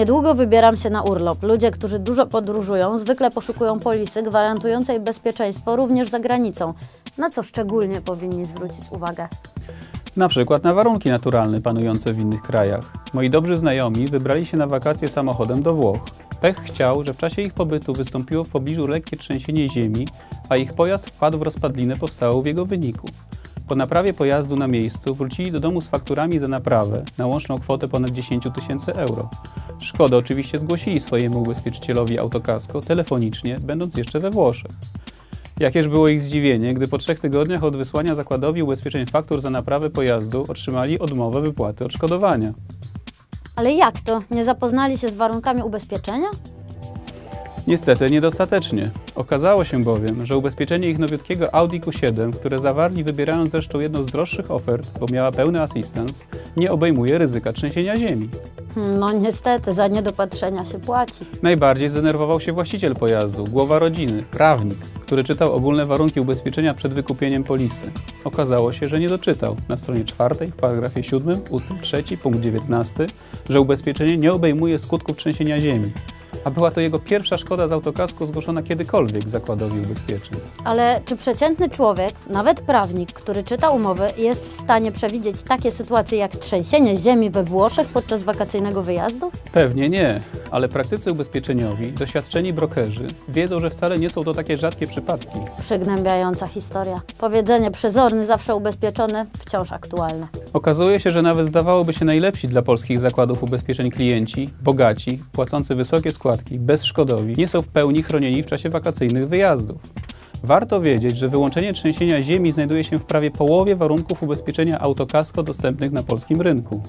Niedługo wybieram się na urlop. Ludzie, którzy dużo podróżują, zwykle poszukują polisy gwarantującej bezpieczeństwo również za granicą. Na co szczególnie powinni zwrócić uwagę? Na przykład na warunki naturalne panujące w innych krajach. Moi dobrzy znajomi wybrali się na wakacje samochodem do Włoch. Pech chciał, że w czasie ich pobytu wystąpiło w pobliżu lekkie trzęsienie ziemi, a ich pojazd wpadł w rozpadlinę powstałą w jego wyniku. Po naprawie pojazdu na miejscu wrócili do domu z fakturami za naprawę na łączną kwotę ponad 10 tysięcy euro. Szkodę oczywiście zgłosili swojemu ubezpieczycielowi autokasko telefonicznie, będąc jeszcze we Włoszech. Jakież było ich zdziwienie, gdy po trzech tygodniach od wysłania zakładowi ubezpieczeń faktur za naprawę pojazdu otrzymali odmowę wypłaty odszkodowania. Ale jak to? Nie zapoznali się z warunkami ubezpieczenia? Niestety niedostatecznie. Okazało się bowiem, że ubezpieczenie ich nowiutkiego Audi Q7, które zawarli wybierając zresztą jedną z droższych ofert, bo miała pełny asystans, nie obejmuje ryzyka trzęsienia ziemi. Hmm, No niestety, za niedopatrzenia się płaci. Najbardziej zdenerwował się właściciel pojazdu, głowa rodziny, prawnik, który czytał ogólne warunki ubezpieczenia przed wykupieniem polisy. Okazało się, że nie doczytał na stronie czwartej w paragrafie 7 ustęp 3 punkt 19, że ubezpieczenie nie obejmuje skutków trzęsienia ziemi. A była to jego pierwsza szkoda z autokasko zgłoszona kiedykolwiek zakładowi ubezpieczeń. Ale czy przeciętny człowiek, nawet prawnik, który czyta umowy, jest w stanie przewidzieć takie sytuacje jak trzęsienie ziemi we Włoszech podczas wakacyjnego wyjazdu? Pewnie nie, ale praktycy ubezpieczeniowi, doświadczeni brokerzy wiedzą, że wcale nie są to takie rzadkie przypadki. Przygnębiająca historia. Powiedzenie przezorny, zawsze ubezpieczony, wciąż aktualne. Okazuje się, że nawet zdawałoby się najlepsi dla polskich zakładów ubezpieczeń klienci, bogaci, płacący wysokie składki, bezszkodowi, nie są w pełni chronieni w czasie wakacyjnych wyjazdów. Warto wiedzieć, że wyłączenie trzęsienia ziemi znajduje się w prawie połowie warunków ubezpieczenia autokasko dostępnych na polskim rynku.